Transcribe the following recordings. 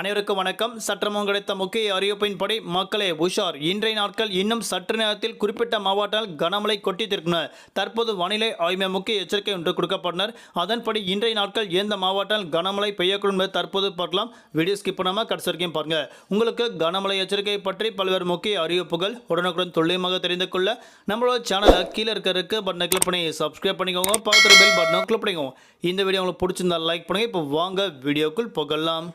அனைவருக்கும் வணக்கம். சற்றமும் கிடைத்த முக்கிய அறிவிப்பின்படி மக்களே உஷார். இன்றைய நாட்கள் இன்னும் சற்று நேரத்தில் குறிப்பிட்ட மாவட்டங்கள் கனமழை கொட்டித்திருக்கின்றன தற்போது வானிலை ஆய்வு முக்கிய எச்சரிக்கை ஒன்று கொடுக்கப்பட்டனர். அதன்படி இன்றைய நாட்கள் எந்த மாவட்டங்கள் கனமழை பெய்யக்கூடும் என்பதை தற்போது பார்க்கலாம். வீடியோ ஸ்கிப் பண்ணாமல் கடைசி வரைக்கும் பாருங்க. உங்களுக்கு கனமழை எச்சரிக்கை பற்றி பல்வேறு முக்கிய அறிவிப்புகள் உடனுக்குடன் துல்லியமாக தெரிந்து கொள்ள நம்மளோட சேனலை கீழே இருக்கிறதுக்கு பட்டனை கிளிக் பண்ணி சப்ஸ்கிரைப் பண்ணிக்கோங்க. பக்கத்தில் பெல் பட்டனும் கிளிக் பண்ணிக்கோங்க. இந்த வீடியோ உங்களுக்கு பிடிச்சிருந்தா லைக் பண்ணுங்கள் இப்போ வாங்க வீடியோக்குள் போகலாம்.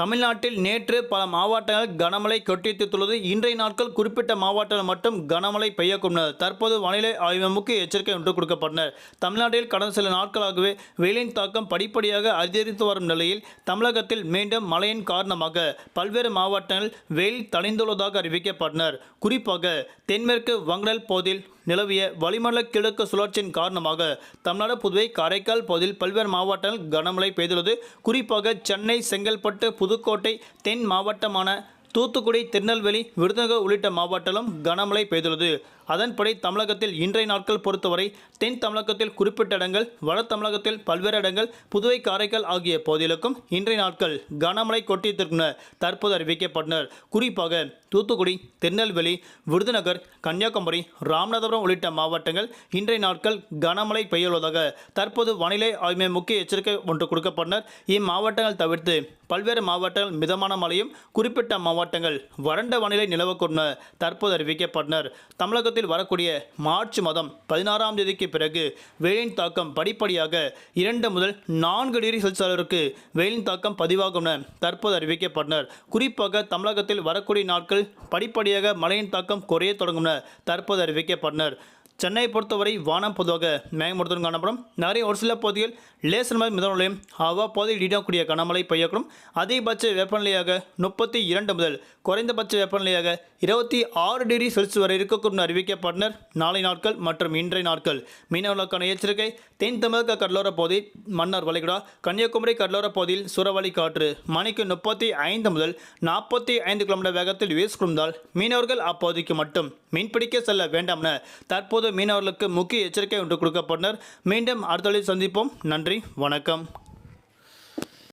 தமிழ்நாட்டில் நேற்று பல மாவட்டங்கள் கனமழை கொட்டித்துள்ளது இன்றைய நாட்கள் குறிப்பிட்ட மாவட்டங்கள் மட்டும் கனமழை பெய்யக்கூடும். தற்போது வானிலை ஆய்வு முக்கிய எச்சரிக்கை ஒன்று கொடுக்கப்பட்டனர் தமிழ்நாட்டில் கடந்த சில நாட்களாகவே வெயிலின் தாக்கம் படிப்படியாக அதிகரித்து வரும் நிலையில் தமிழகத்தில் மீண்டும் மழையின் காரணமாக பல்வேறு மாவட்டங்கள் வெயில் தணிந்துள்ளதாக அறிவிக்கப்பட்டனர். குறிப்பாக தென்மேற்கு வங்கடல் பகுதியில் நிலவிய வளிமண்டல கிழக்கு சுழற்சியின் காரணமாக தமிழ்நாடு புதுவை காரைக்கால் பகுதியில் பல்வேறு மாவட்டங்கள் கனமழை பெய்துள்ளது. குறிப்பாக சென்னை செங்கல்பட்டு புதுக்கோட்டை தென் மாவட்டமான தூத்துக்குடி திருநெல்வேலி விருதுநகர் உள்ளிட்ட மாவட்டங்களும் கனமழை பெய்துள்ளது. அதன்படி தமிழகத்தில் இன்றைய நாட்கள் பொறுத்தவரை தென் தமிழகத்தில் குறிப்பிட்ட இடங்கள் வட தமிழகத்தில் பல்வேறு இடங்கள் புதுவை காரைக்கால் ஆகிய பகுதிகளுக்கும் இன்றைய நாட்கள் கனமழை கொட்டியிருக்கின்றன தற்போது அறிவிக்கப்பட்டனர். குறிப்பாக தூத்துக்குடி திருநெல்வேலி விருதுநகர் கன்னியாகுமரி ராமநாதபுரம் உள்ளிட்ட மாவட்டங்கள் இன்றைய நாட்கள் கனமழை பெய்யுள்ளதாக தற்போது வானிலை ஆய்வு முக்கிய எச்சரிக்கை ஒன்று கொடுக்கப்பட்டனர். இம்மாவட்டங்கள் தவிர்த்து பல்வேறு மாவட்டங்கள் மிதமான மழையும் குறிப்பிட்ட மாவட்டங்கள் வறண்ட வானிலை நிலவக்கூடும் தற்போது அறிவிக்கப்பட்டனர். தமிழகத்தில் வரக்கூடிய மார்ச் மாதம் பதினாறாம் தேதிக்கு பிறகு வெயிலின் தாக்கம் படிப்படியாக இரண்டு முதல் நான்கு டிகிரி செல்சியஸ் அளவிற்கு வெயிலின் தாக்கம் பதிவாகும் என தற்போது அறிவிக்கப்பட்டனர். குறிப்பாக தமிழகத்தில் வரக்கூடிய நாட்கள் படிப்படியாக மழையின் தாக்கம் குறைய தொடங்கும் என தற்போது அறிவிக்கப்பட்டனர். சென்னையை பொறுத்தவரை வானம் பொதுவாக மேகமூட்டத்துடன் காணப்படும். நிறைய ஒரு சில பகுதிகள் லேசர் மாதிரி மிதமலையும் அவ்வப்போதில் இடியக்கூடிய கனமழை பெய்யக்கூடும். அதிகபட்ச வெப்பநிலையாக முப்பத்தி இரண்டு முதல் குறைந்தபட்ச வெப்பநிலையாக இருபத்தி ஆறு டிகிரி செல்சியஸ் வரை இருக்கக்கூடும் அறிவிக்கப்பட்டனர். நாளை நாட்கள் மற்றும் இன்றைய நாட்கள் மீனவர்களுக்கான எச்சரிக்கை. தென் தமிழக கடலோர பகுதி மன்னார் வளைகுடா கன்னியாகுமரி கடலோர பகுதியில் சுறவழி காற்று மணிக்கு முப்பத்தி ஐந்து முதல் நாற்பத்தி ஐந்து கிலோமீட்டர் வேகத்தில் வீசிக்கொண்டால் மீனவர்கள் அப்பகுதிக்கு மட்டும் மீன்பிடிக்க செல்ல வேண்டாம் என தற்போது மீனவர்களுக்கு முக்கிய எச்சரிக்கை ஒன்று கொடுக்கப்பட்டனர். மீண்டும் அடுத்த சந்திப்போம். நன்றி வணக்கம்.